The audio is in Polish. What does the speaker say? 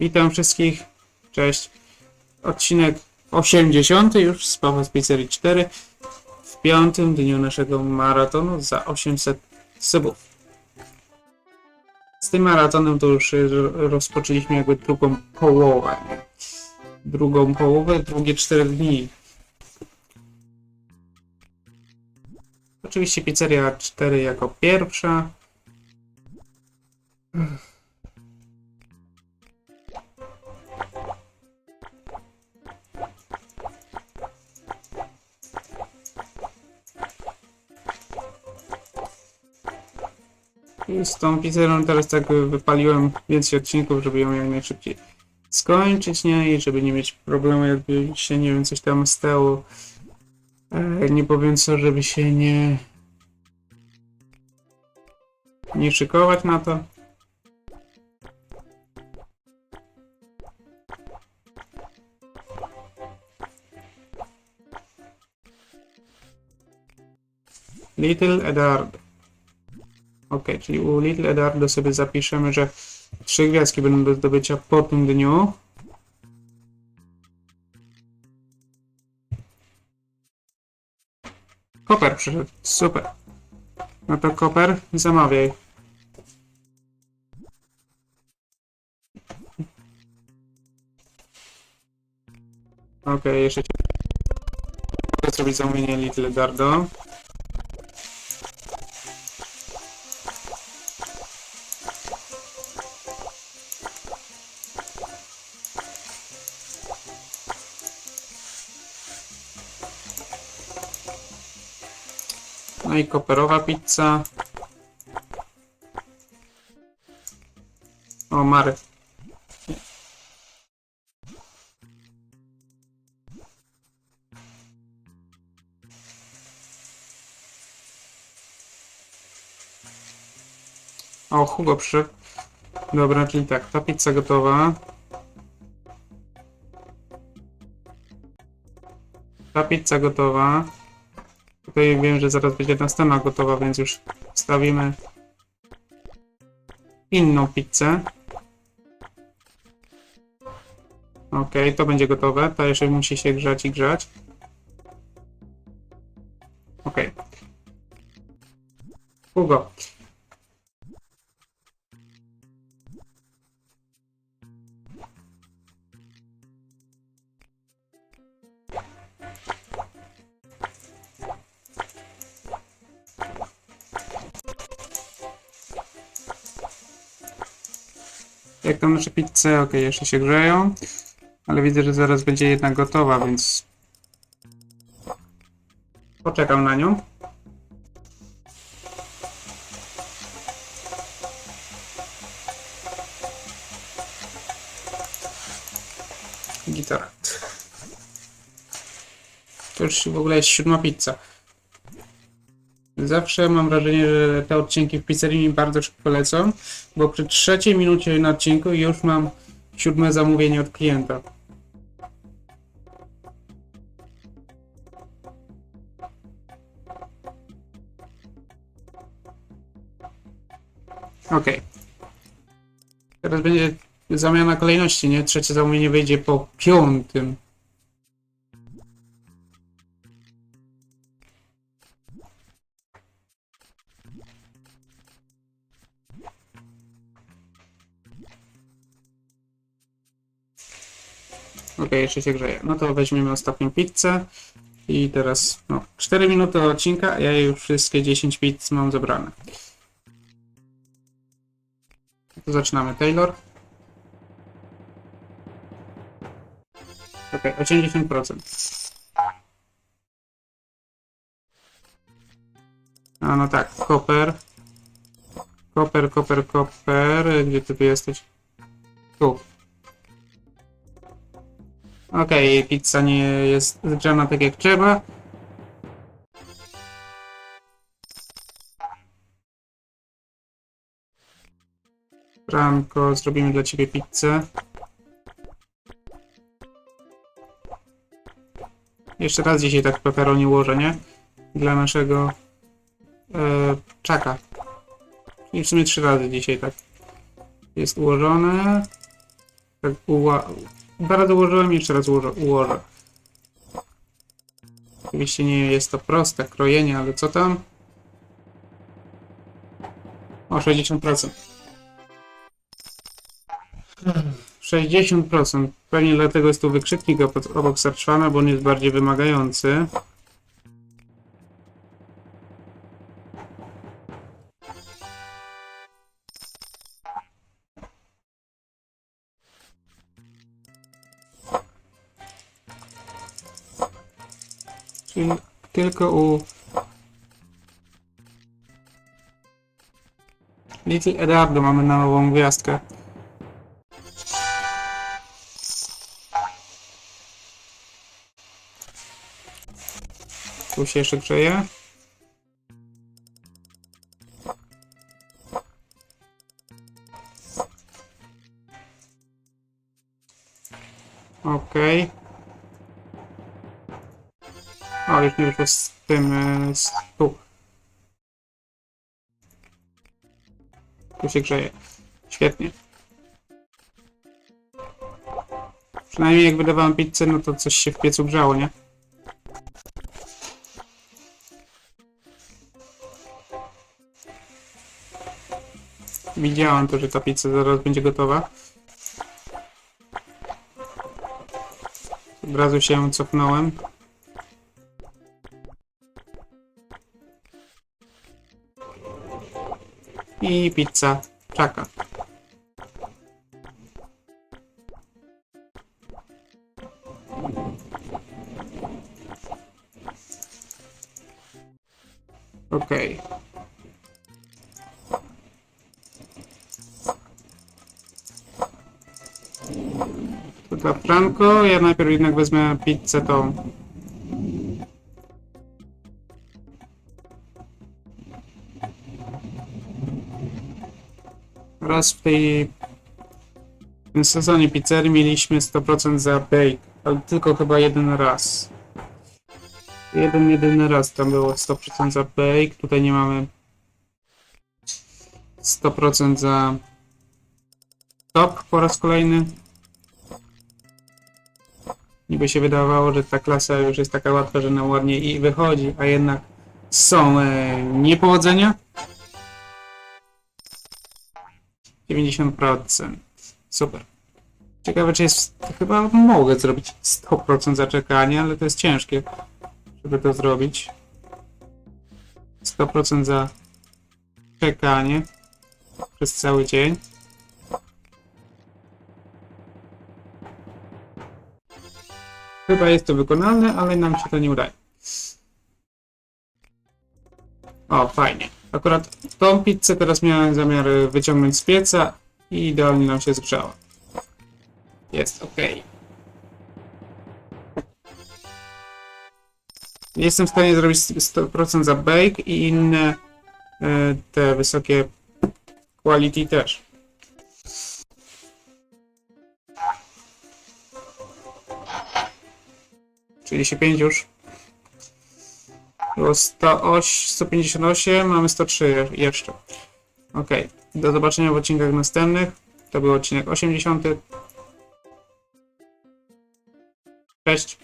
Witam wszystkich. Cześć. Odcinek 80 już z Pawła z Pizzerii 4 w piątym dniu naszego maratonu za 800 subów. Z tym maratonem to już rozpoczęliśmy jakby drugą połowę. Drugą połowę, drugie 4 dni. Oczywiście pizzeria 4 jako pierwsza. Z tą pizzerią teraz tak wypaliłem więcej odcinków, żeby ją jak najszybciej skończyć, nie? I żeby nie mieć problemu, jakby się, nie wiem, coś tam stało. E, nie powiem co, żeby się nie... nie szykować na to. Little Edard. Ok, czyli u Little Edardo sobie zapiszemy, że trzy gwiazdki będą do zdobycia po tym dniu. Koper przyszedł, super. No to Koper, zamawiaj. Ok, jeszcze ci mogę zrobić zamówienie Little Dardo. No i koperowa pizza. O, Mary. O, Hugo przyszedł. Dobra, czyli tak, ta pizza gotowa. Ta pizza gotowa. Tutaj wiem, że zaraz będzie następna gotowa, więc już wstawimy inną pizzę. Ok, to będzie gotowe. Ta jeszcze musi się grzać i grzać. Ok. Hugo. Jak tam nasze pizze? Ok, jeszcze się grzeją. Ale widzę, że zaraz będzie jedna gotowa, więc... Poczekam na nią. Gitara. To już w ogóle jest siódma pizza. Zawsze mam wrażenie, że te odcinki w pizzerii mi bardzo szybko lecą, bo przy trzeciej minucie na odcinku już mam siódme zamówienie od klienta. Ok. Teraz będzie zamiana kolejności, nie? Trzecie zamówienie wyjdzie po piątym. Ok, jeszcze się grzeje. No to weźmiemy ostatnią pizzę. I teraz, no, 4 minuty odcinka, ja już wszystkie 10 pizz mam zebrane. To zaczynamy. Taylor. Ok, 80%. A no tak, koper. Koper, koper, koper. Gdzie ty tu jesteś? Tu. Okej, pizza nie jest zgrzana tak jak trzeba. Franko, zrobimy dla ciebie pizzę. Jeszcze raz dzisiaj tak pepperoni ułożę, nie? Dla naszego e, czaka. I w sumie trzy razy dzisiaj tak jest ułożone. Tak uła... Dwa razy ułożyłem, jeszcze raz ułożę. ułożę. Oczywiście nie jest to proste krojenie, ale co tam? O, 60%. 60%. Pewnie dlatego jest tu wykrzyknik obok- Searchfana, bo on jest bardziej wymagający. Czyli tylko u Little Edardo mamy na nową gwiazdkę. Tu się jeszcze grzeje. Okej. O, już nie wyszło z tym, e, z tu. Tu się grzeje. Świetnie. Przynajmniej jak wydawałem pizzę, no to coś się w piecu grzało, nie? Widziałem to, że ta pizza zaraz będzie gotowa. Od razu się cofnąłem. I pizza czeka. Okej. To dla. Ja najpierw jednak wezmę pizzę tą. Raz w tej sezonie pizzerii mieliśmy 100% za bake, ale tylko chyba jeden raz. Jeden, jedyny raz tam było 100% za bake, tutaj nie mamy 100% za top po raz kolejny. Niby się wydawało, że ta klasa już jest taka łatwa, że nam ładnie i wychodzi, a jednak są e, niepowodzenia. 90%. Super. Ciekawe, czy jest. Chyba mogę zrobić 100% zaczekania, ale to jest ciężkie, żeby to zrobić. 100% za czekanie przez cały dzień. Chyba jest to wykonalne, ale nam się to nie udaje. O, fajnie. Akurat tą pizzę teraz miałem zamiar y, wyciągnąć z pieca i idealnie nam się zgrzała. Jest ok. Jestem w stanie zrobić 100% za bake i inne y, te wysokie quality też. Czyli się 5 już. Było 108, 158, mamy 103 je- jeszcze. Ok, do zobaczenia w odcinkach następnych. To był odcinek 80. Cześć.